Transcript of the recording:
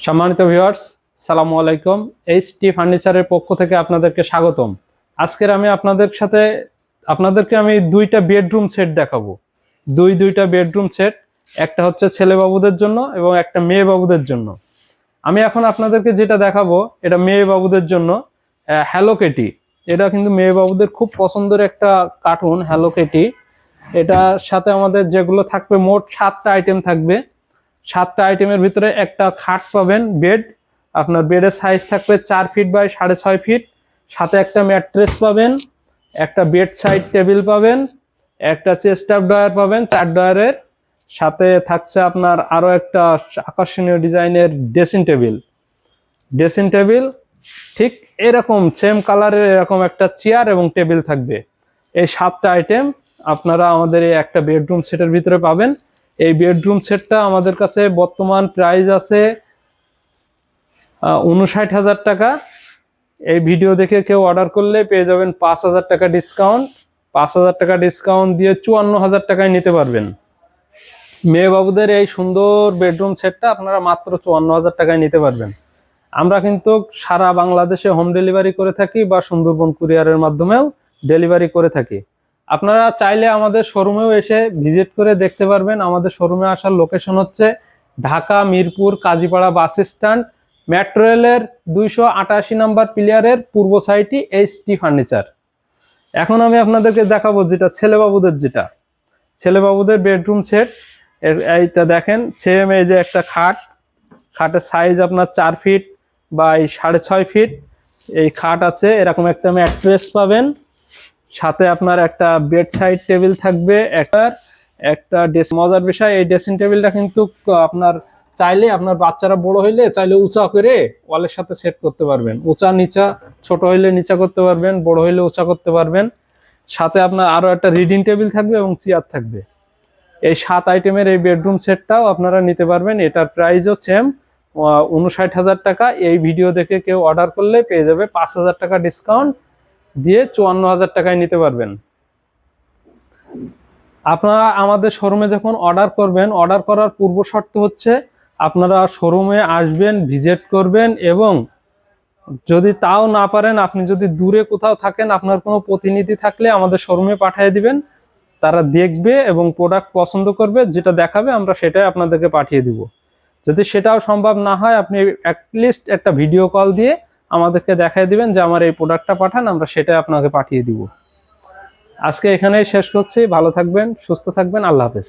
সম্মানিত ভিউয়ার্স সালামু আলাইকুম। এইচ টি ফার্নিচারের পক্ষ থেকে আপনাদেরকে স্বাগতম। আজকের আমি আপনাদের সাথে, আপনাদেরকে আমি দুইটা বেডরুম সেট দেখাবো। দুই দুইটা বেডরুম সেট একটা হচ্ছে ছেলে বাবুদের জন্য এবং একটা মেয়ে বাবুদের জন্য। আমি এখন আপনাদেরকে যেটা দেখাবো, এটা মেয়ে বাবুদের জন্য হ্যালো কেটি এটা কিন্তু মেয়ে বাবুদের খুব পছন্দের একটা কার্টুন হ্যালো কেটি এটার সাথে আমাদের যেগুলো থাকবে, মোট সাতটা আইটেম থাকবে। সাতটা আইটেমের ভিতরে একটা খাট পাবেন বেড আপনার বেডের সাইজ থাকবে চার ফিট বাই সাড়ে ছয় ফিট সাথে একটা ম্যাট্রেস পাবেন, একটা বেড সাইড টেবিল পাবেন, একটা চেস্ট আপ ডয়ার পাবেন চার ড্রয়ারের সাথে থাকছে আপনার আরও একটা আকর্ষণীয় ডিজাইনের ড্রেসিং টেবিল ড্রেসিং টেবিল ঠিক এরকম সেম কালারের এরকম একটা চেয়ার এবং টেবিল থাকবে। এই সাতটা আইটেম আপনারা আমাদের এই একটা বেডরুম সেটের ভিতরে পাবেন। এই বেডরুম সেটটা আমাদের কাছে বর্তমান প্রাইস আছে উনষাট হাজার টাকা। এই ভিডিও দেখে কেউ অর্ডার করলে পেয়ে যাবেন পাঁচ হাজার টাকা ডিসকাউন্ট পাঁচ হাজার টাকা ডিসকাউন্ট দিয়ে চুয়ান্ন হাজার টাকায় নিতে পারবেন। মেয়ে বাবুদের এই সুন্দর বেডরুম সেটটা আপনারা মাত্র চুয়ান্ন হাজার টাকায় নিতে পারবেন। আমরা কিন্তু সারা বাংলাদেশে হোম ডেলিভারি করে থাকি বা সুন্দরবন কুরিয়ারের মাধ্যমেও ডেলিভারি করে থাকি। আপনারা চাইলে আমাদের শোরুমেও এসে ভিজিট করে দেখতে পারবেন। আমাদের শোরুমে আসার লোকেশন হচ্ছে Dhaka, Mirpur, Kazipara bus stand, metro রেলের দুইশো আটাশি নাম্বার প্লেয়ারের পূর্ব সাইডটি এইচ টি ফার্নিচার। এখন আমি আপনাদেরকে দেখাবো যেটা ছেলেবাবুদের যেটা। ছেলেবাবুদের বেডরুম সেট। এইটা দেখেন সেম এই যে একটা খাট। খাটের সাইজ আপনার চার ফিট বা এই সাড়ে ছয় ফিট এই খাট আছে, এরকম একটা ম্যাট্রেস পাবেন। সাথে আপনার একটা বেড সাইড টেবিল থাকবে, একটা একটা ডেস মজার বিষয়, এই ড্রেসিং টেবিলটা কিন্তু আপনার চাইলে আপনার বাচ্চারা বড় হইলে চাইলে উঁচা করে ওয়ালের সাথে সেট করতে পারবেন। উঁচা, নিচা, ছোট হইলে নিচা করতে পারবেন, বড় হইলে উঁচা করতে পারবেন। সাথে আপনার আরও একটা রিডিং টেবিল থাকবে এবং চেয়ার থাকবে। এই সাত আইটেমের এই বেডরুম সেটটাও আপনারা নিতে পারবেন। এটার প্রাইসও সেম উনষাট হাজার টাকা। এই ভিডিও দেখে কেউ অর্ডার করলে পেয়ে যাবে পাঁচ হাজার টাকা ডিসকাউন্ট দিয়ে চুয়ান্ন হাজার টাকায় নিতে পারবেন। আপনারা আমাদের শোরুমে যখন অর্ডার করবেন অর্ডার করার পূর্ব শর্ত হচ্ছে আপনারা শোরুমে আসবেন ভিজিট করবেন এবং যদি তাও না পারেন, আপনি যদি দূরে কোথাও থাকেন, আপনার কোনো প্রতিনিধি থাকলে আমাদের শোরুমে পাঠিয়ে দিবেন। তারা দেখবে এবং প্রোডাক্ট পছন্দ করবে, যেটা দেখাবে, আমরা সেটাই আপনাদেরকে পাঠিয়ে দিব। যদি সেটাও সম্ভব না হয়, আপনি অ্যাটলিস্ট একটা ভিডিও কল দিয়ে আমাদেরকে দেখাই দিবেন যে আমার এই প্রোডাক্টটা পাঠান, আমরা সেটা আপনাকে পাঠিয়ে দিব। আজকে এখানেই শেষ করছি। ভালো থাকবেন, সুস্থ থাকবেন। আল্লাহ হাফেজ।